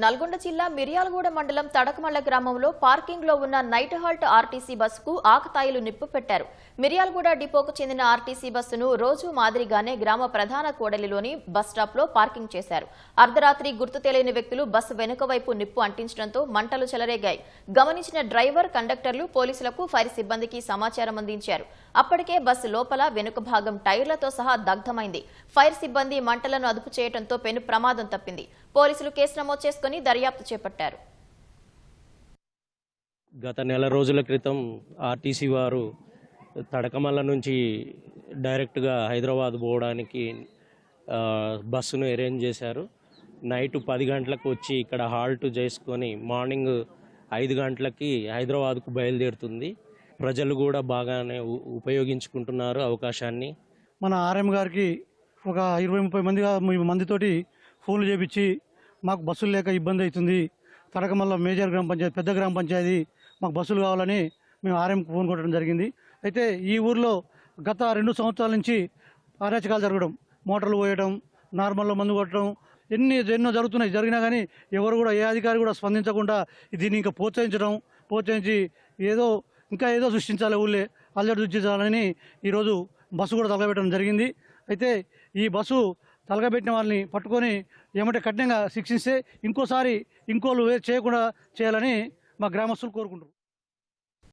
నల్గొండ జిల్లా మిర్యాలగూడ మండలం తడకమల్ల గ్రామంలో పార్కింగ్లో ఉన్న నైట్ హాల్ట్ ఆర్టీసీ బస్సుకు ఆకతాయిలు నిప్పు పెట్టారు. మిర్యాలగూడ డిపోకు చెందిన ఆర్టీసీ బస్సును రోజు మాదిరిగానే గ్రామ ప్రధాన కూడలిలోని బస్లో పార్కింగ్ చేశారు. అర్ధరాత్రి గుర్తు తెలియని వ్యక్తులు బస్సు వెనుక వైపు నిప్పు అంటించడంతో మంటలు చెలరేగాయి. గమనించిన డ్రైవర్ కండక్టర్లు పోలీసులకు ఫైర్ సిబ్బందికి సమాచారం అందించారు. అప్పటికే బస్సు లోపల వెనుక భాగం టైర్లతో సహా దగ్ధమైంది. ఫైర్ సిబ్బంది మంటలను అదుపు చేయడంతో పెను ప్రమాదం తప్పింది. పోలీసులు కేసు నమోదు చేసుకుని దర్యాప్తు చేపట్టారు. గత నెల రోజుల క్రితం ఆర్టీసీ వారు తడకమల్ల నుంచి డైరెక్ట్గా హైదరాబాద్ పోవడానికి బస్సును అరేంజ్ చేశారు. నైట్ పది గంటలకు వచ్చి ఇక్కడ హాల్ట్ చేసుకొని మార్నింగ్ ఐదు గంటలకి హైదరాబాద్కు బయలుదేరుతుంది. ప్రజలు కూడా బాగానే ఉ- ఉపయోగించుకుంటున్నారు అవకాశాన్ని. మన ఆర్ఎం గారికి ఒక ఇరవై ముప్పై మంది మందితోటి ఫోన్లు చేపించి మాకు బస్సులు లేక ఇబ్బంది అవుతుంది. తడకమల్ల మేజర్ గ్రామ పంచాయతీ పెద్ద గ్రామ పంచాయతీ మాకు బస్సులు కావాలని మేము ఆర్ఎంకి ఫోన్ కొట్టడం జరిగింది. అయితే ఈ ఊర్లో గత రెండు సంవత్సరాల నుంచి అరాచకాలు జరగడం మోటార్లు పోయడం నార్మల్లో మందు కొట్టడం ఎన్ని ఎన్నో జరుగుతున్నాయి. జరిగినా కానీ ఎవరు కూడా ఏ అధికారి కూడా స్పందించకుండా దీన్ని ఇంకా ప్రోత్సహించడం ప్రోత్సహించి ఏదో ఇంకా ఏదో సృష్టించాలి ఊళ్ళే అల్లరి సృష్టించాలని ఈరోజు బస్సు కూడా తలగబెట్టడం జరిగింది. అయితే ఈ బస్సు తలగబెట్టిన వాళ్ళని పట్టుకొని ఏమంటే కఠినంగా శిక్షిస్తే ఇంకోసారి ఇంకోళ్ళు చేయకుండా చేయాలని మా గ్రామస్తులు కోరుకుంటారు